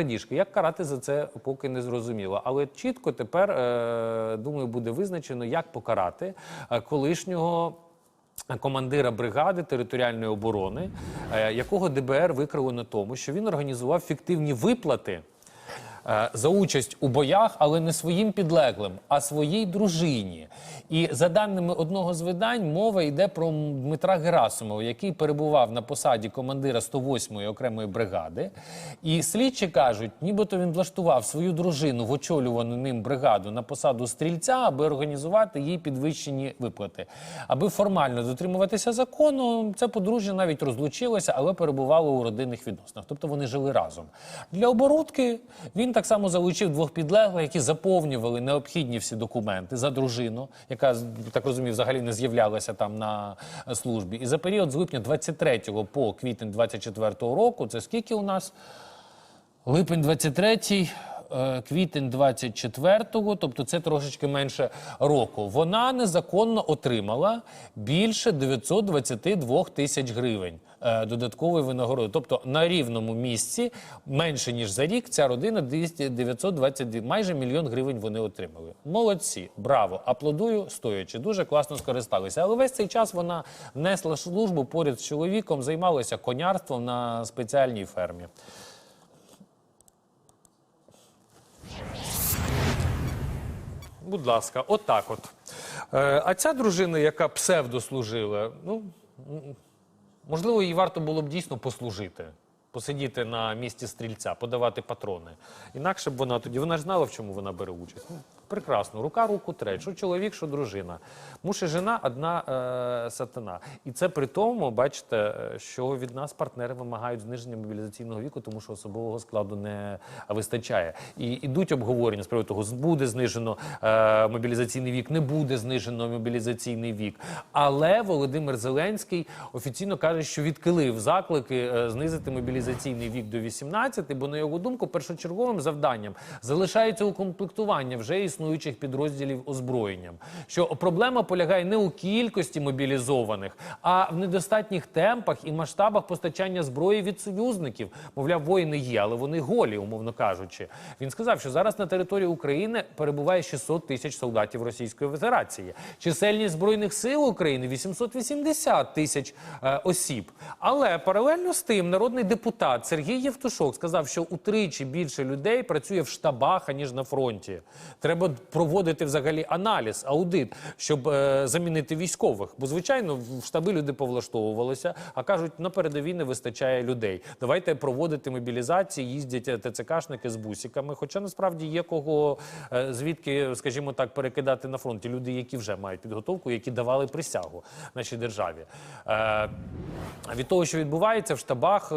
Крадіжки. Як карати за це поки не зрозуміло. Але чітко тепер, е, думаю, буде визначено, як покарати е, колишнього. Командира бригади територіальної оборони, е, якого ДБР викрило на тому, що він організував фіктивні виплати за участь у боях, але не своїм підлеглим, а своїй дружині. І за даними одного з видань, мова йде про Дмитра Герасимова, який перебував на посаді командира 108-ї окремої бригади. І слідчі кажуть, нібито він влаштував свою дружину в очолювану ним бригаду на посаду стрільця, аби організувати їй підвищені виплати. Аби формально дотримуватися закону, це подружжя навіть розлучилося, але перебувало у родинних відносинах. Тобто вони жили разом. Для оборудки він так само залучив двох підлеглих, які заповнювали необхідні всі документи за дружину, яка так розумію, взагалі не з'являлася там на службі. І за період з липня 23 по квітень 24 року, це скільки у нас? Липень 23, е, квітень 24-го, тобто це трошечки менше року. Вона незаконно отримала більше 922 тисяч гривень е, додаткової винагороди. Тобто на рівному місці менше ніж за рік ця родина 200 922, майже мільйон гривень вони отримали. Молодці, браво, аплодую, стоячи. Дуже класно скористалися. Але весь цей час вона несла службу поряд з чоловіком, займалася конярством на спеціальній фермі. Будь ласка, отак от. Е, а ця дружина, яка псевдослужила, ну, можливо, їй варто було б дійсно послужити. Посидіти на місці стрільця, подавати патрони. Інакше б вона тоді. Вона ж знала, в чому вона бере участь. Прекрасно, рука руку треть. Що чоловік, що дружина. Муж і жена одна е, сатана. І це при тому, бачите, е, що від нас партнери вимагають зниження мобілізаційного віку, тому що особового складу не вистачає. І йдуть обговорення з приводу того, буде знижено е, мобілізаційний вік, не буде знижено мобілізаційний вік. Але Володимир Зеленський офіційно каже, що відкилив заклики е, знизити мобілізаційний вік до 18, бо на його думку, першочерговим завданням залишається укомплектування вже існуючих підрозділів озброєнням. Що проблема полягає не у кількості мобілізованих, а в недостатніх темпах і масштабах постачання зброї від союзників. Мовляв, воїни є, але вони голі, умовно кажучи. Він сказав, що зараз на території України перебуває 600 тисяч солдатів Російської Федерації. Чисельність збройних сил України 880 тисяч е, осіб. Але паралельно з тим народний депутат Сергій Євтушок сказав, що утричі більше людей працює в штабах аніж на фронті. Треба проводити взагалі аналіз, аудит, щоб е, замінити військових. Бо звичайно, в штаби люди повлаштовувалися, а кажуть, на передовій не вистачає людей. Давайте проводити мобілізації, їздять е, ТЦКшники з бусиками. Хоча насправді є кого е, звідки, скажімо так, перекидати на фронті. Люди, які вже мають підготовку, які давали присягу нашій державі. Е, від того, що відбувається в штабах,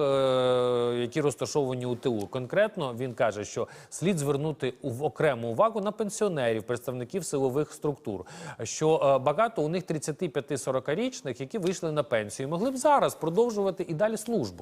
які розташовані у тилу, конкретно він каже, що слід звернути ув- окрему увагу на пенсіонерів, представників силових структур. Що е, багато у них 35-40-річних, які вийшли на пенсію, могли б зараз продовжувати і далі службу.